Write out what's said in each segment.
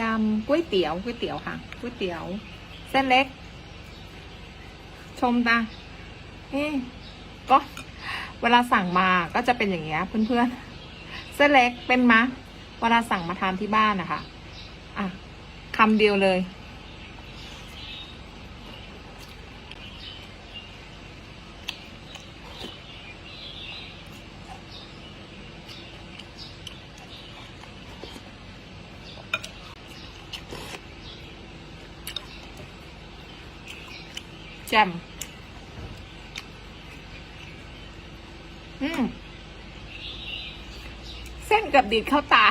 ยำก๋วยเตี๋ยวก๋วยเตี๋ยวค่ะก๋วยเตี๋ยว เส้นเล็ก ชมตาเอ๊ก็เวลาสั่งมาก็จะเป็นอย่างเงี้ยเพื่อนๆ เส้นเล็กเป็นมะ เวลาสั่งมาทานที่บ้านนะคะอะคำเดียวเลย จ่มอืมเส้นกับดีดเข้าตา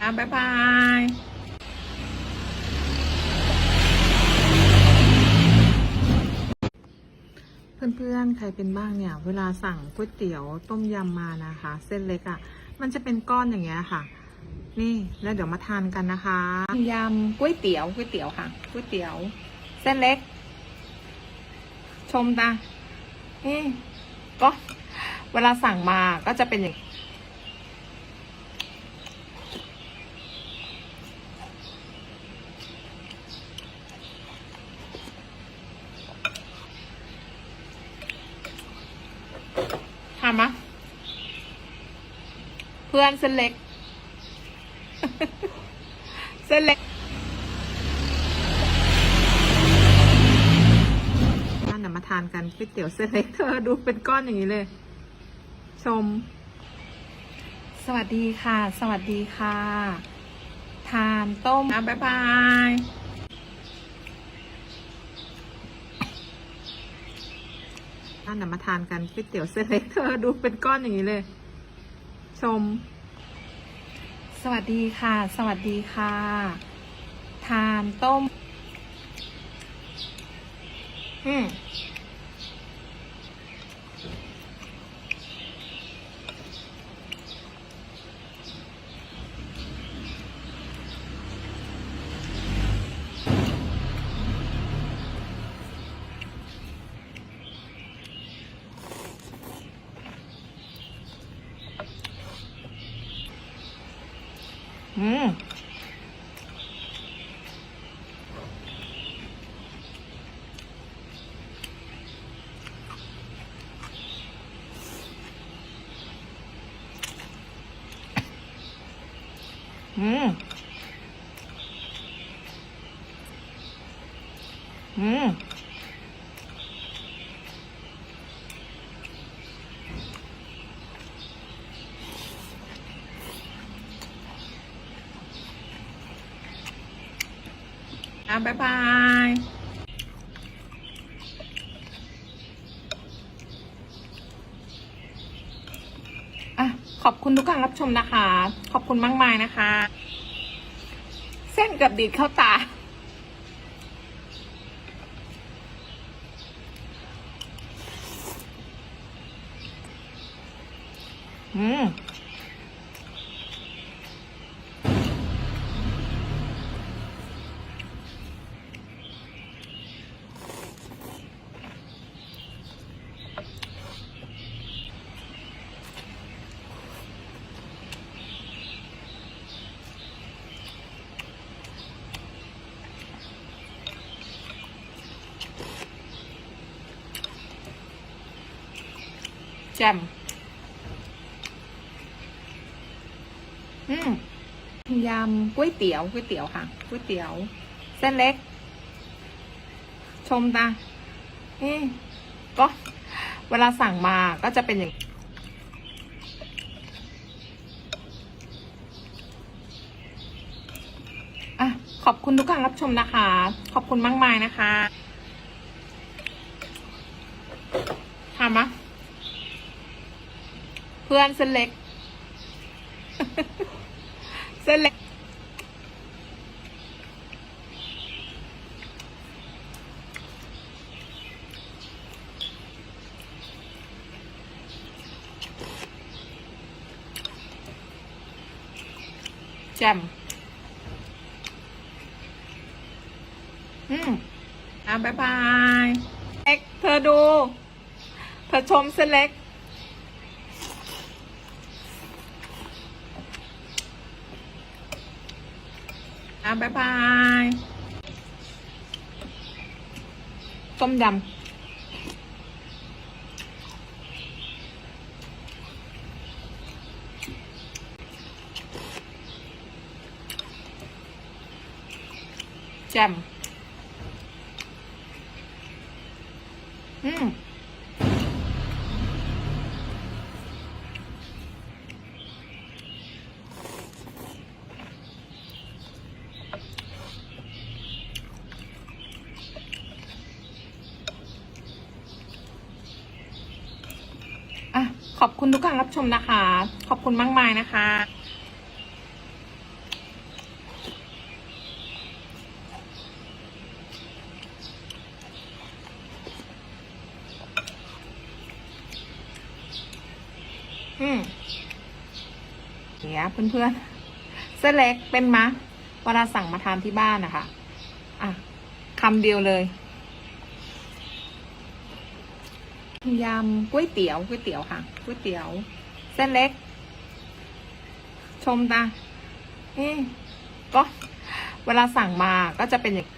อะบ๊ายบาย เพื่อนๆ ใครเป็นบ้างเนี่ย เวลาสั่งก๋วยเตี๋ยวต้มยำมานะคะ เส้นเล็กอะ่ะ มันจะเป็นก้อนอย่างเงี้ยค่ะ นี่แล้วเดี๋ยวมาทานกันนะคะยำก๋วยเตี๋ยวก๋วยเตี๋ยวค่ะก๋วยเตี๋ยว เส้นเล็ก ชมตานี่ก็เวลาสั่งมาก็จะเป็นอย่าง เพื่อนเส้นเล็ก เส้นเล็กนั่นเดี๋ยวมาทานกันก๋วยเตี๋ยวเส้นเล็กเธอดูเป็นก้อนอย่างนี้เลย ชม สวัสดีค่ะ สวัสดีค่ะ ทานต้มอะบ๊ายบายนั่นเดี๋ยวมาทานกันก๋วยเตี๋ยวเส้นเล็กเธอดูเป็นก้อนอย่างนี้เลย ชม สวัสดีค่ะ สวัสดีค่ะ ทานต้ม อืม อืมอืม อืม อะ บ๊ายบายอะขอบคุณทุกการรับชมนะคะ ขอบคุณมากมายนะคะ เส้นกับดีดเข้าตาอืม แจ่มอืมยำก๋วยเตี๋ยวก๋วยเตี๋ยวค่ะก๋วยเตี๋ยว เส้นเล็ก ชมตานี่ก็เวลาสั่งมาก็จะเป็นอย่างอะขอบคุณทุกการรับชมนะคะ ขอบคุณมากมายนะคะทำมะ เพื่อนเส้นเล็ก เส้นเล็ก แจ่มอืมอะบายบาย เอ็ก เธอดู เธอชมเส้นเล็ก อะบายบาย ต้มยำ แจ่มอืม อะ ขอบคุณทุกการรับชมนะคะ ขอบคุณมากมายนะคะ อืมเนี่ยเพื่อนๆเส้นเล็กเป็นมะเวลาสั่งมาทานที่บ้านนะคะ อะคำเดียวเลย ยำก๋วยเตี๋ยวก๋วยเตี๋ยวค่ะก๋วยเตี๋ยว เส้นเล็ก ชมตาเอ๊ก็เวลาสั่งมาก็จะเป็นอย่าง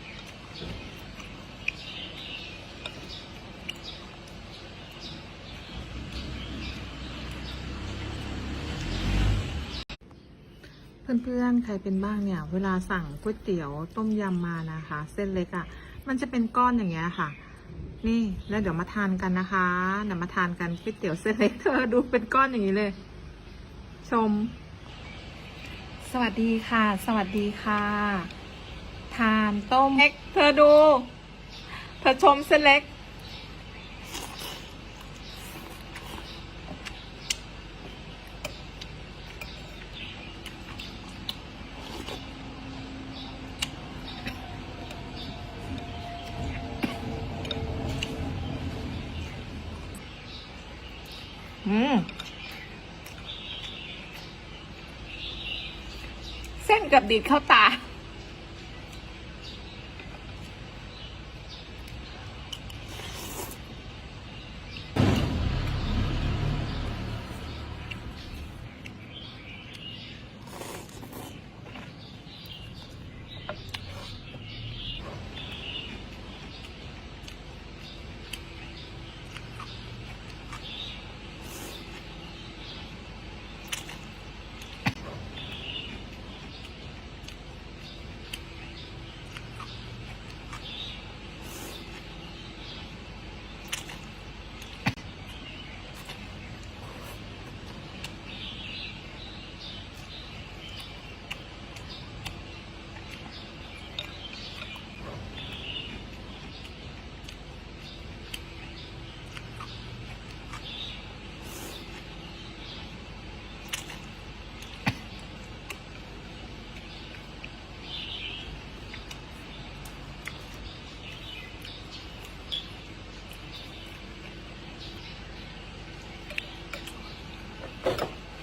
เพื่อนๆ ใครเป็นบ้างเนี่ย เวลาสั่งก๋วยเตี๋ยวต้มยำมานะคะ เส้นเล็กอะ่ะ มันจะเป็นก้อนอย่างเงี้ยค่ะ นี่แล้วเดี๋ยวมาทานกันนะคะเดี๋ยวมาทานกันก๋วยเตี๋ยวเส้นเล็กเธอดูเป็นก้อนอย่างนี้เลย ชม สวัสดีค่ะ สวัสดีค่ะ ทานต้มเล็กเธอดูเธอชมเส้นเล็ก เส้นกับดีดเข้าตา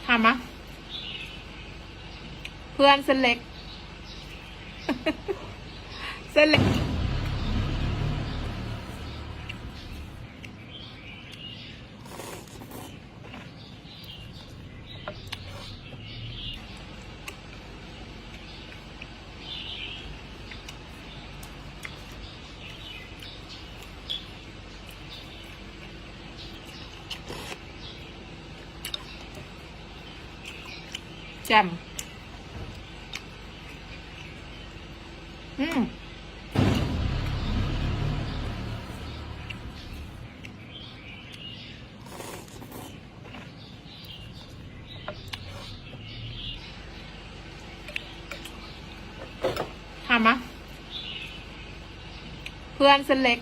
ทำมะ เพื่อนเส้นเล็ก เส้นเล็ก แจ่มอืม ทำมะ เพื่อนเส้นเล็ก